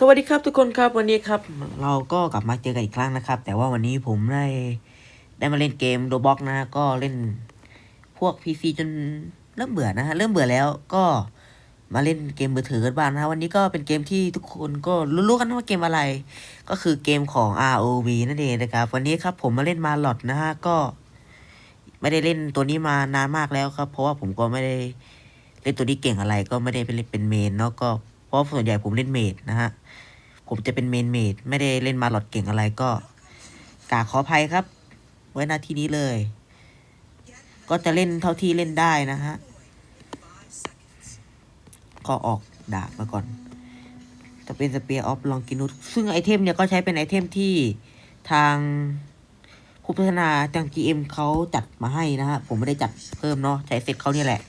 สวัสดีครับทุกคนครับวันนี้ครับ เราก็กลับมาเจอกันอีกครั้งนะครับ แต่ว่าวันนี้ผมได้ได้มาเล่นเกมโ o บ็อกนะก็เล่นพวก PC จนเริ่มเบื่อนะฮะเริ่มเบื่อแล้วก็มาเล่นเกมมือถือกันบ้างนะวันนี้ก็เป็นเกมที่ทุกคนก็รู้ๆกันว่าเกมอะไร ก็คือเกมของ ROV นั่นเองนะครับวันนี้ครับผมมาเล่นมาลอดนะฮะก็ ไม่ได้เล่นตัวนี้มานานมากแล้วครับ เพราะว่าผมก็ไม่ได้เล่นตัวนี้เก่งอะไรก็ไม่ได้ไปเล่นเป็นเมนเนาะก็ ราะส่วนใหญ่ผมเล่นเมดนะฮะ ผมจะเป็นเมนเมดไม่ได้เล่นมาหลอดเก่งอะไรก็กาขออภัยครับ ไว้หน้าที่นี้เลย ก็จะเล่นเท่าที่เล่นได้นะฮะ ก็ออกดาบมาก่อน จะเป็นสเปียร์ออฟลองกินุสซึ่งไอเทมเนี่ยก็ใช้เป็นไอเทมที่ทางผู้พัฒนาทาง GM เขาจัดมาให้นะฮะ ผมไม่ได้จัดเพิ่มเนาะใช้เซ็ตเขาเนี่ยแหละ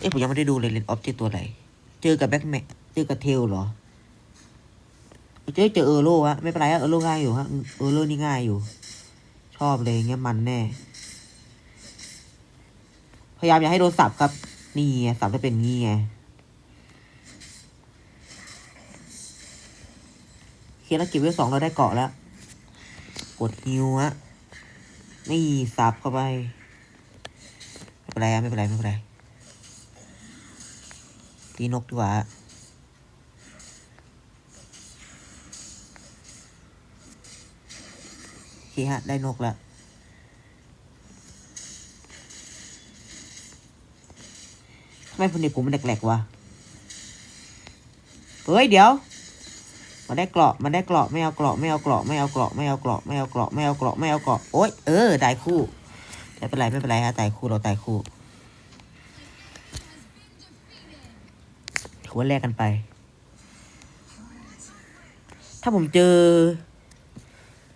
เอ๊ะ ผมยังไม่ได้ดูเลยเลนออฟเจอตัวไหน เจอกับแบ็กแมเจอกับเทลเหรอ เจอเจอเออร์โลวะไม่เป็นไรอะเออร์โลง่ายอยู่ฮะเออร์โลนี่ง่ายอยู่ ชอบเลยเงี้ยมันแน่ พยายามอย่าให้โดนสับครับ นี่ไงสับจะเป็นงี้ไงเคแล้วก็บไว้สองเราได้เกาะแล้ว กดฮิวฮะนี่สับเข้าไป ไม่เป็นไรไม่เป็นไรไม่เป็นไร ตีนกดีกว่า โอเคฮะ ได้นกแล้วทำไมพนเด็กผมมันแหลกๆวะ เฮ้ย เดี๋ยวมาได้เกราะมาได้เกราะ ไม่เอาเกราะ ไม่เอาเกราะ ไม่เอาเกราะ ไม่เอาเกราะ ไม่เอาเกราะ ไม่เอาเกราะ ไม่เอาเกราะ โอ๊ย เออ ได้คู่ ไม่เป็นไร ไม่เป็นไรฮะตายคู่ เราตายคู่ ถือว่าแลกกันไป ถ้าผมเจอ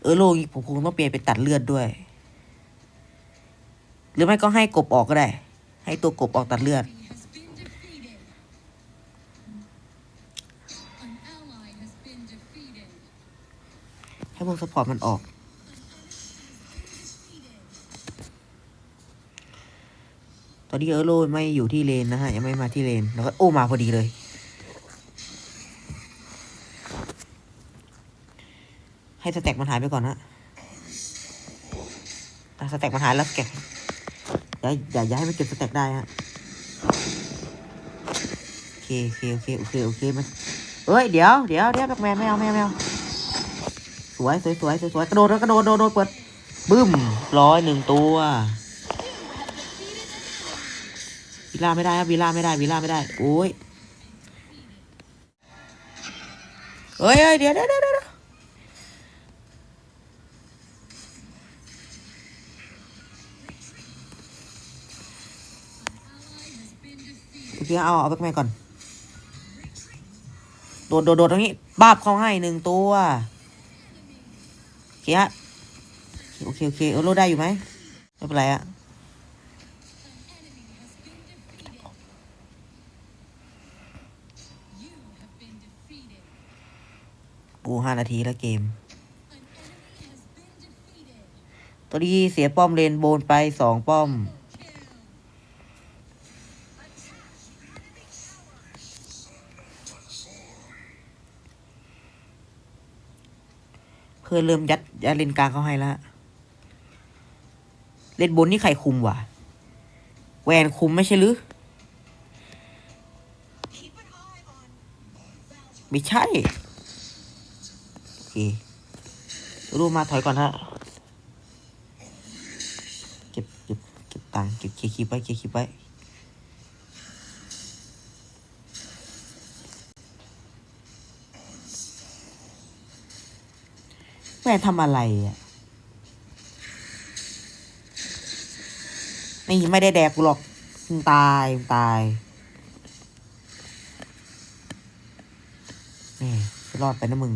เออโลอีกผมคงต้องเปลี่ยนไปตัดเลือดด้วย หรือไม่ก็ให้กบออกก็ได้ ให้ตัวกบออกตัดเลือด ให้พวกสปอร์ตมันออกตอนนี้เออโลไม่อยู่ที่เลนนะฮะ ยังไม่มาที่เลน แล้วก็โอ้มาพอดีเลย ให้สแต็กมันหายไปก่อนฮะอ่สแต็กมันหายแล้วเก็บอย่าอย่าอย่าให้มันเก็บสแต็กได้ฮะโอเคโอเคโอเคโอเคโอเคมันเอ้ยเดี๋ยวเดี๋ยวเดี๋ยวแบ็คแมนไม่เอาไม่เอาไม่เอาสวยสวยสวยสวยสวยกระโดดแล้วกระโดดโดดโดดเปิดบึ้มร้อยหนึ่งตัววีล่าไม่ได้ครับวีล่าไม่ได้วีล่าไม่ได้โอ้ยเฮ้ยเฮ้ยเดี๋ยวเดี๋ยวเดี๋ยว เดี๋ยวโอเคเอาเอาแบ็คแมนก่อน โดดโดดโดดตรงนี้บ้าบเขาให้หนึ่งตัวโอเคฮะโอเคโอเคเออโลได้อยู่ไหมไม่เป็นไรอะปูห้านาทีแล้วเกม ตัวนี้เสียป้อมเลนโบนไปสองป้อม เพื่อเริ่มยัดยัดเลนกลางเขาให้แล้วเลนบนนี่ใครคุมวะแวนคุมไม่ใช่หรือไม่ใช่ โอเครูมาถอยก่อนฮะ เก็บเก็บเก็บตังค์เก็บเคลียร์คลิปไว้เคลียร์คลิป แม่ทำอะไรอะนี่ไม่ได้แดกกูหรอกมึงตายมึงตายนี่จะรอดไปนะมึง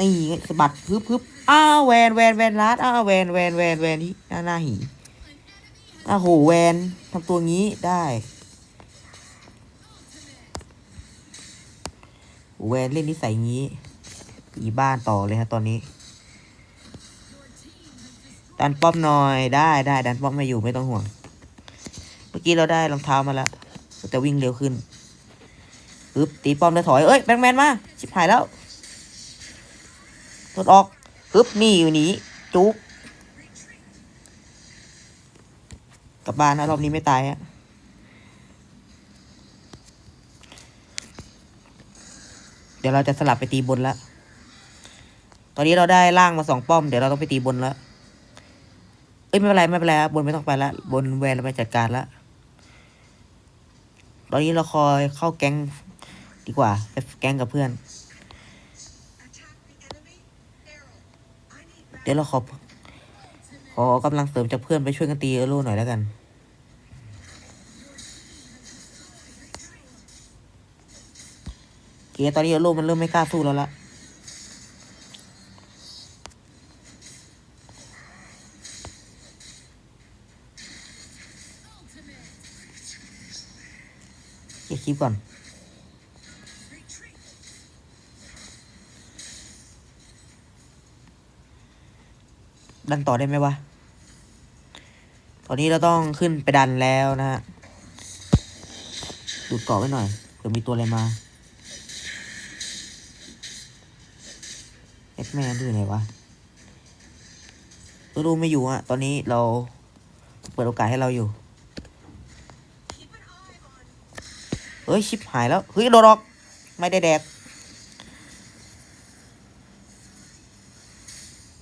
นี่สะบัดฮึบฮึบอ้าวแวนแวนแวนลัดอ้าวแวนแวนแวนแวนที่หน้าหน้าหีอ้าวโหแวนทำตัวงี้ได้แวนเล่นนิสัยงี้อีบ้านต่อเลยฮะตอนนี้ ดันป้อมหน่อยได้ได้ดันป้อมไม่อยู่ไม่ต้องห่วง เมื่อกี้เราได้รองเท้ามาแล้วแต่วิ่งเร็วขึ้นปึ๊บตีป้อมแล้วถอย เอ้ยแบงแมนมา ชิบหายแล้ว รถออกปึ๊บนี่อยู่นีจุกกลับบ้านนะรอบนี้ไม่ตายฮะเดี๋ยวเราจะสลับไปตีบนละตอนนี้เราได้ล่างมาสองป้อม เดี๋ยวเราต้องไปตีบนละเอ้ยไม่เป็นไรไม่เป็นไรบบนไม่ต้องไปละบนแวนเราไปจัดการละตอนนี้เราคอยเข้าแก๊งดีกว่าไปแก๊งกับเพื่อน ดี๋ยวเราขอ ขอกำลังเสริมจากเพื่อนไปช่วยกันตีเออโร่หน่อยแล้วกันเคตอนนี้เออโร่มันเริ่มไม่กล้าสู้แล้วละเก็บคลิปก่อน ดันต่อได้ไหมวะ ตอนนี้เราต้องขึ้นไปดันแล้วนะฮะ ดูดเกาะไว้หน่อยเผื่อมีตัวอะไรมาเอ็กแมนดูอยู่ไหนวะตัวรูไม่อยู่อะตอนนี้เราเปิดโอกาสให้เราอยู่ เฮ้ย ชิบหายแล้ว เฮ้ย โดนออก ไม่ได้แดก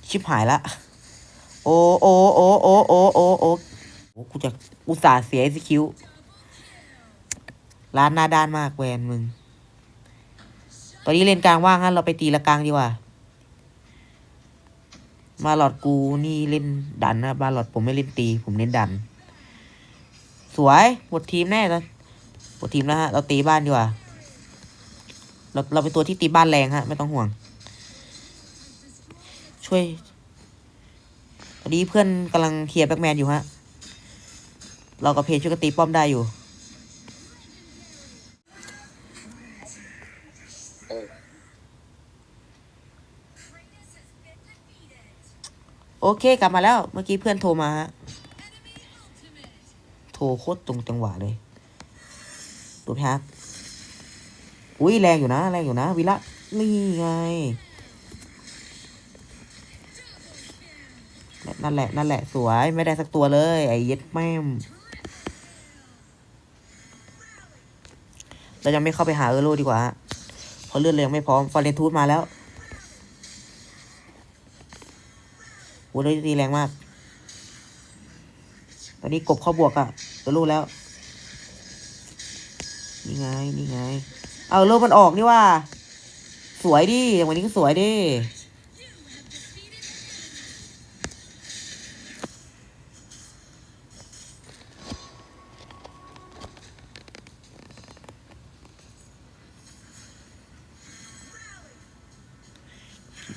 ชิบหายละ โอ้โอ้โอ้โอ้โอ้โอ้โอ้กูจะอุตส่าห์เสียสคิวร้านหน้าด้านมากแวนมึง ตอนนี้เลนกลางว่างฮะเราไปตีละกลางดีกว่า มาหลอดกูนี่เล่นดันนะมาหลอดผมไม่เล่นตี ผมเล่นดัน สวยหมดทีมแน่นะหมดทีมแล้วฮะ เราตีบ้านดีกว่า เราเราเป็นตัวที่ตีบ้านแรงฮะ ไม่ต้องห่วง ช่วย อนนี้เพื่อนกำลังเคลียร์แบ็กแมนอยู่ฮะ เรากับเพจช่วยกันตีป้อมได้อยู่โอเคกลับมาแล้ว เมื่อกี้เพื่อนโทรมาฮะ โทรโคตรตรงจังหวะเลยดูแฮกอุ้ยแรงอยู่นะ แรงอยู่นะ วิละนี่ไง นั่นแหละ นั่นแหละ สวย ไม่ได้สักตัวเลย ไอ้เย็ดแม่มเราจะไม่เข้าไปหาเออร์โรดีกว่าเพราะเลือดเรายังไม่พร้อม ฟอร์เรนทูธมาแล้วโอ้ยตีแรงมาก ตอนนี้กบเข้าบวกอะเออร์โรแล้ว นี่ไง นี่ไง เอาเออโรมันออกนี่ว่า สวยดิอย่างวันนี้ก็สวยดิ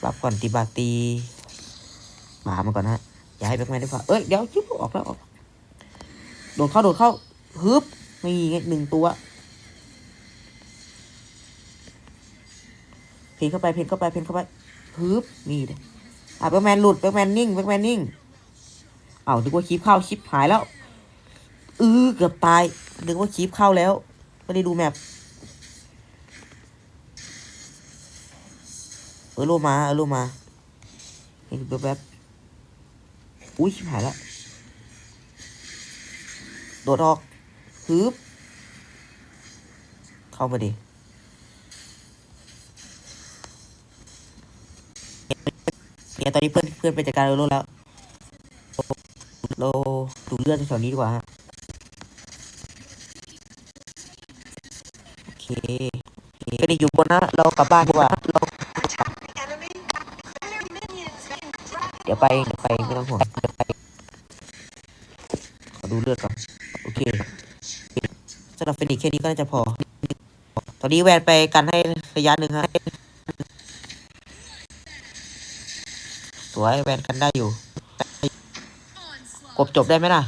รับก่อนตีบาตีหมามันก่อนฮะอย่าให้แบ็คแมนได้ฝ่าเอ้ยเดี๋ยวจิ๊บออกแล้วออกโดดเข้าโดดเข้าฮึบมีไงหนึ่งตัวเพนเข้าไปเพนเข้าไปเพนเข้าไปฮึบนี่เลยอะแบ็คแมนหลุดแบ็คแมนนิ่งแบ็คแมนนิ่งเอ้านึกว่าคีบเข้าชิปหายแล้วเออเกือบตายนึกว่าคีบเข้าแล้วไม่ได้ดูแมป เออโลมาเออโลมาเห็นแบบแบบๆอุ้ยหายแล้วโดดออกฮึบเข้ามาดิเนี่ยตอนนี้เพื่อนเพื่อนไปจัดการเออโลแล้วเราดูเลือดแถวนี้ดีกว่าฮะโอเคโอเคเป็นอีกอยู่บนนะเรากลับบ้านดีกว่า ไปเดี๋ยวไปไม่ต้องห่วงเดี๋ยวไปขอดูเลือดก่อนโอเคสำหรับเฟนิกซ์แค่นี้ก็น่าจะพอ ตอนนี้แวนไปกันให้ระยะหนึ่งฮะสวยแวนกันได้อยู่ กบจบได้ไหมล่ะ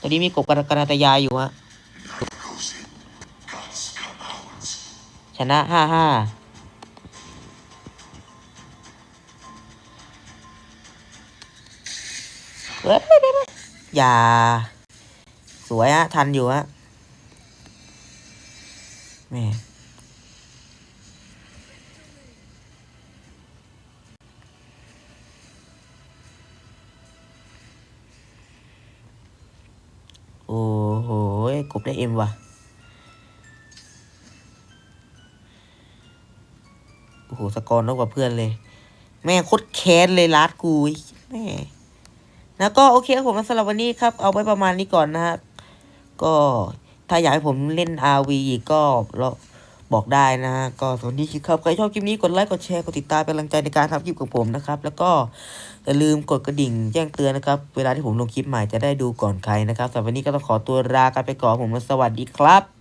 ตอนนี้มีกบกันกันตยายอยู่ฮะชนะห้าห้า เฮ้ยอย่า สวยฮะ ทันอยู่ฮะแม่โอ้โหกบได้เอ็มว่ะ โอ้โห สกอร์น้อยกว่าเพื่อนเลย แม่โคตรแค้นเลยลาดกูแม่ แล้วก็โอเคครับผมสำหรับวันนี้ครับ เอาไว้ประมาณนี้ก่อนนะฮะก็ถ้าอยากให้ผมเล่น RV อีกก็เราบอกได้นะฮะก็สวัสดีครับ ใครชอบคลิปนี้กดไลค์กดแชร์กดติดตามเป็นกำลังใจในการทำคลิปของผมนะครับ แล้วก็อย่าลืมกดกระดิ่งแจ้งเตือนนะครับ เวลาที่ผมลงคลิปใหม่จะได้ดูก่อนใครนะครับสำหรับวันนี้ก็ต้องขอตัวลากันไปก่อนผมสวัสดีครับ